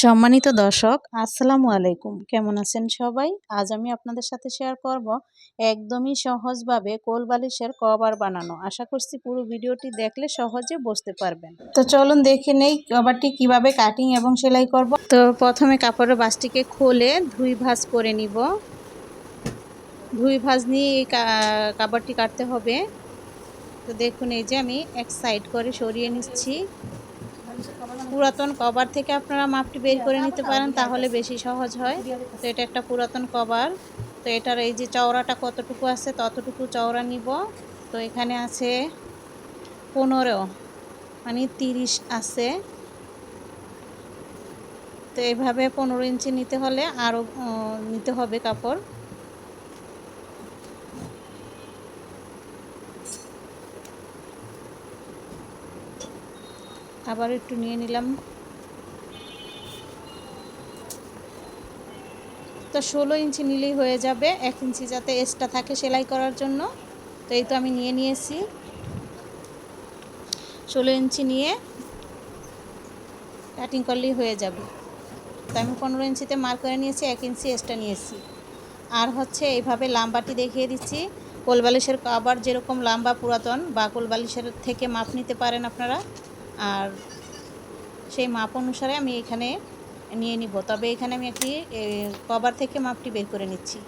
সম্মানিত দর্শক, আসসালামু আলাইকুম। কেমন আছেন সবাই? আজ আমি আপনাদের সাথে শেয়ার করব একদমই সহজভাবে কোল বালিশের কভার বানানো। আশা করছি পুরো ভিডিওটি দেখলে সহজে বুঝতে পারবেন। তো চলুন দেখে নেই কভারটি কীভাবে কাটিং এবং সেলাই করব। তো প্রথমে কাপড়ের বাসটিকে খুলে ধুই ভাজ করে নিব। ধুই ভাঁজ নিয়ে এই কাপড়টি কাটতে হবে। তো দেখুন এই যে আমি এক সাইড করে সরিয়ে নিচ্ছি। পুরাতন কভার থেকে আপনারা মাপটি বের করে নিতে পারেন, তাহলে বেশি সহজ হয়। তো এটা একটা পুরাতন কভার। তো এটার এই যে চওড়াটা কতটুকু আছে, ততটুকু চওড়া নিব। তো এখানে আছে পনেরো মানে তিরিশ আছে। তো এভাবে পনেরো ইঞ্চি নিতে হলে আরও নিতে হবে কাপড়। আবার একটু নিয়ে নিলাম। তো ষোলো ইঞ্চি নিলেই হয়ে যাবে, এক ইঞ্চি যাতে এক্সট্রা থাকে সেলাই করার জন্য। তো এই তো আমি নিয়ে নিয়েছি। ষোলো ইঞ্চি নিয়ে কাটিং করলেই হয়ে যাবে। তো আমি পনেরো ইঞ্চিতে মার করে নিয়েছি, এক ইঞ্চি এক্সট্রা নিয়েছি। আর হচ্ছে এইভাবে লাম্বাটি দেখিয়ে দিচ্ছি। কোলবালিশের কাবার যেরকম লাম্বা পুরাতন বা কোলবালিশের থেকে মাপ নিতে পারেন আপনারা। আর সেই মাপ অনুসারে আমি এখানে নিয়ে নিব। তবে এখানে আমি একটি কভার থেকে মাপটি বের করে নিচ্ছি।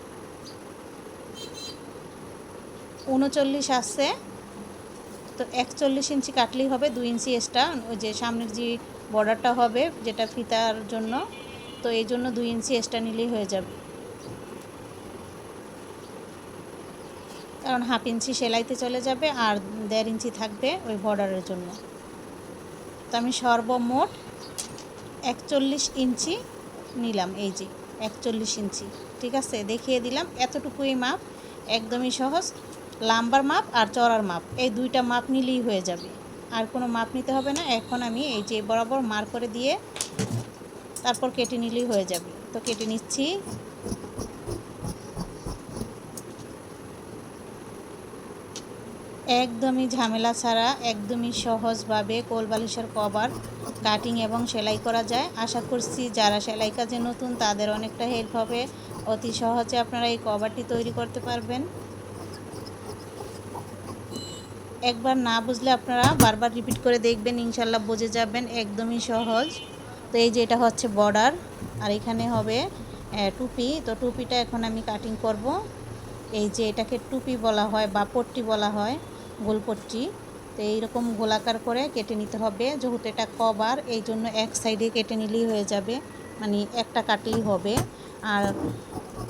উনচল্লিশ আসছে। তো একচল্লিশ ইঞ্চি কাটলেই হবে, দুই ইঞ্চি এক্সট্রা ওই যে সামনের যে বর্ডারটা হবে, যেটা ফিতার জন্য, তো এই জন্য দুই ইঞ্চি এক্সট্রা নিলেই হয়ে যাবে। কারণ হাফ ইঞ্চি সেলাইতে চলে যাবে আর দেড় ইঞ্চি থাকবে ওই বর্ডারের জন্য। তো আমি সর্বমোট একচল্লিশ ইঞ্চি নিলাম, এই যে একচল্লিশ ইঞ্চি, ঠিক আছে? দেখিয়ে দিলাম, এতটুকুই মাপ, একদমই সহজ, লাম্বার মাপ আর চড়ার মাপ, এই দুইটা মাপ নিলেই হয়ে যাবে। আর কোনো মাপ নিতে হবে না, এখন আমি এই যে বরাবর মার করে দিয়ে তারপর কেটে নিলেই হয়ে যাবে। তো কেটে নিচ্ছি একদমই ঝামেলা ছাড়া, একদমই সহজভাবে কোলবালিশের কভার, কাটিং এবং সেলাই করা যায়। আশা করছি যারা সেলাই কাজে নতুন তাদের অনেকটা হেল্প হবে। অতি সহজে আপনারা এই কভারটি তৈরি করতে পারবেন। একবার না বুঝলে আপনারা বারবার রিপিট করে দেখবেন ইনশাল্লাহ বুঝে যাবেন, একদমই সহজ। তো এই যে এটা হচ্ছে বর্ডার আর এখানে হবে টুপি। তো টুপিটা এখন আমি কাটিং করব। এই যে এটাকে টুপি বলা হয় বা পট্টি বলা হয়। গোলপট্টি। তো এইরকম গোলাকার করে কেটে নিতে হবে। যেহেতু এটা কবার এই জন্য এক সাইডে কেটে নিলেই হয়ে যাবে। মানে একটা কাটলেই হবে। আর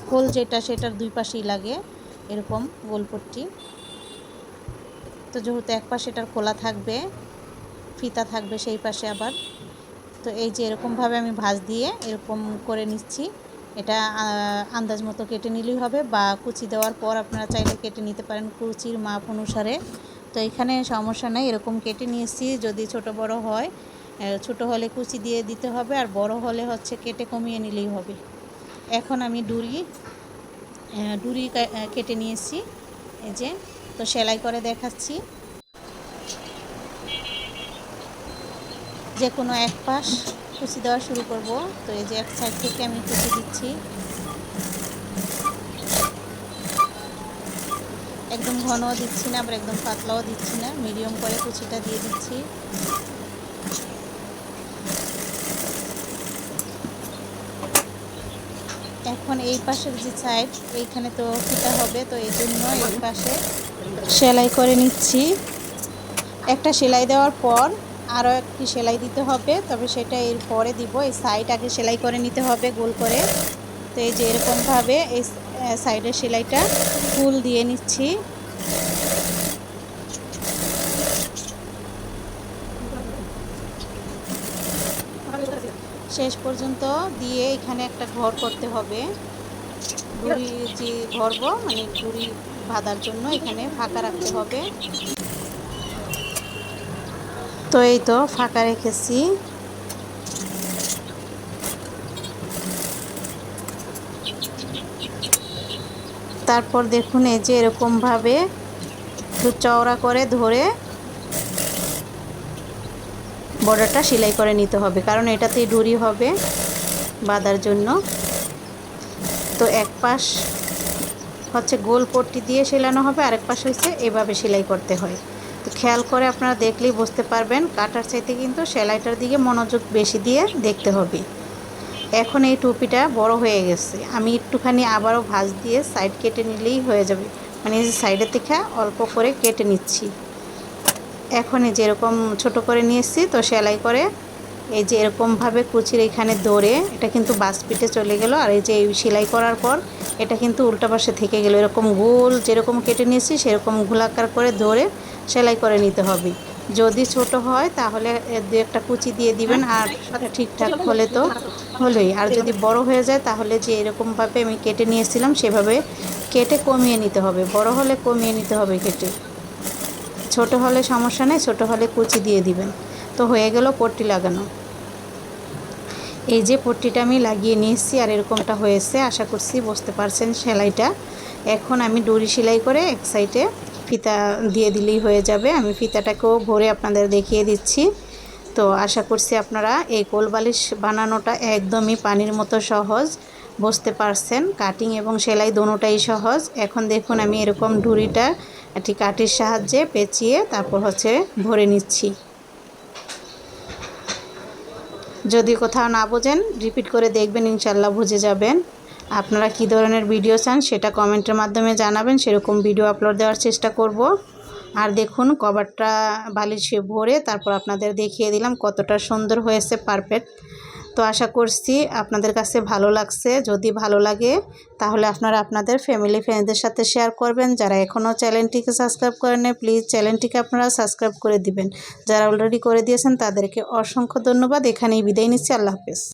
খোল যেটা, সেটার দুই পাশেই লাগে এরকম গোলপট্টি। তো যেহেতু এক পাশে এটার খোলা থাকবে, ফিতা থাকবে সেই পাশে আবার। তো এই যে এরকমভাবে আমি ভাজ দিয়ে এরকম করে নিচ্ছি। এটা আন্দাজ মতো কেটে নিলেই হবে বা কুচি দেওয়ার পর আপনারা চাইলে কেটে নিতে পারেন কুচির মাপ অনুসারে। তো এখানে সমস্যা নেই, এরকম কেটে নিয়েছি। যদি ছোট বড় হয় ছোট হলে কুচি দিয়ে দিতে হবে আর বড় হলে হচ্ছে কেটে কমিয়ে নিলেই হবে। এখন আমি ডুরি ডুরি কেটে নিয়েছি। এই যে, তো সেলাই করে দেখাচ্ছি। যে কোনো এক পাশ কুচি দেওয়া শুরু করব। তো এই যে এক সাইড থেকে আমি কুচি দিচ্ছি। একদম ঘনও দিচ্ছি না, আবার একদম পাতলাও দিচ্ছি না। মিডিয়াম করে কুচিটা দিয়ে দিচ্ছি। এখন এই পাশের যে সাইড এইখানে তো ফিতা হবে, তো এই জন্য এই পাশে সেলাই করে নিচ্ছি। একটা সেলাই দেওয়ার পর আরও একটি সেলাই দিতে হবে, তবে সেটা এর পরে দিব। এই সাইড আগে সেলাই করে নিতে হবে গোল করে। তো এই যে এরকমভাবে এই সাইডের সেলাইটা ফুল দিয়ে নিচ্ছি। শেষ পর্যন্ত দিয়ে এখানে একটা ঘর করতে হবে। ঘুড়ি যে ঘরব মানে ঘুড়ি বাঁধার জন্য এখানে ফাঁকা রাখতে হবে। তো এই তো ফাঁকা রেখেছি। তারপর দেখুন এই যে এরকমভাবে একটু চওড়া করে ধরে বর্ডারটা সেলাই করে নিতে হবে, কারণ এটাতেই ডুরি হবে বাঁধার জন্য। তো এক পাশ হচ্ছে গোল পট্টি দিয়ে সেলানো হবে, আরেক পাশ হচ্ছে এভাবে সেলাই করতে হয়। তো খেয়াল করে আপনারা দেখলেই বুঝতে পারবেন। কাটার চাইতে কিন্তু সেলাইটার দিকে মনোযোগ বেশি দিয়ে দেখতে হবে। এখন এই টুপিটা বড় হয়ে গেছে। আমি একটুখানি আবারও ভাঁজ দিয়ে সাইড কেটে নিলেই হয়ে যাবে। মানে এই সাইডের থেকে অল্প করে কেটে নিচ্ছি। এখনই যেরকম ছোট করে নিয়েছি, তো সেলাই করে এই যে এরকমভাবে কুচির এখানে দৌড়ে, এটা কিন্তু বাস পিঠে চলে গেল। আর এই যে এই সেলাই করার পর এটা কিন্তু উল্টা পাশে থেকে গেল। এরকম গোল যেরকম কেটে নিয়েছি, সেরকম গোলাকার করে দৌড়ে সেলাই করে নিতে হবে। যদি ছোট হয় তাহলে দু একটা কুচি দিয়ে দিবেন আর ঠিকঠাক হলে তো হলোই। আর যদি বড় হয়ে যায় তাহলে যে এরকমভাবে আমি কেটে নিয়েছিলাম সেভাবে কেটে কমিয়ে নিতে হবে। বড় হলে কমিয়ে নিতে হবে কেটে। ছোট হলে সমস্যা নেই, ছোট হলে কুচি দিয়ে দিবেন। তো হয়ে গেল পট্টি লাগানো। এই যে পট্টিটা আমি লাগিয়ে নিয়েছি আর এরকমটা হয়েছে, আশা করছি বুঝতে পারছেন সেলাইটা। এখন আমি ডুরি সেলাই করে এক সাইডে ফিতা দিয়ে দিলেই হয়ে যাবে। আমি ফিতাটাকেও ভরে আপনাদের দেখিয়ে দিচ্ছি। তো আশা করছি আপনারা এই কোলবালিশ বানানোটা একদমই পানির মতো সহজ, বুঝতে পারছেন। কাটিং এবং সেলাই দোনোটাই সহজ। এখন দেখুন আমি এরকম ডুরিটা একটি কাঠির সাহায্যে পেঁচিয়ে তারপর হচ্ছে ভরে নিচ্ছি। যদি কোথাও না বোঝেন, রিপিট করে দেখবেন ইনশাল্লাহ বুঝে যাবেন। আপনারা কী ধরনের ভিডিও চান সেটা কমেন্টের মাধ্যমে জানাবেন, সেরকম ভিডিও আপলোড দেওয়ার চেষ্টা করব। আর দেখুন কভারটা বালিশে ভরে তারপর আপনাদের দেখিয়ে দিলাম কতটা সুন্দর হয়েছে পারফেক্ট তো আশা করছি আপনাদের কাছে ভালো লাগছে। যদি ভালো লাগে, তাহলে আপনারা আপনাদের ফ্যামিলি ফ্রেন্ডদের সাথে শেয়ার করবেন। যারা এখনও চ্যানেলটিকে সাবস্ক্রাইব করেন প্লিজ চ্যানেলটিকে আপনারা সাবস্ক্রাইব করে দিবেন। যারা অলরেডি করে দিয়েছেন, তাদেরকে অসংখ্য ধন্যবাদ। এখানেই বিদায় নিচ্ছি। আল্লাহ হাফেজ।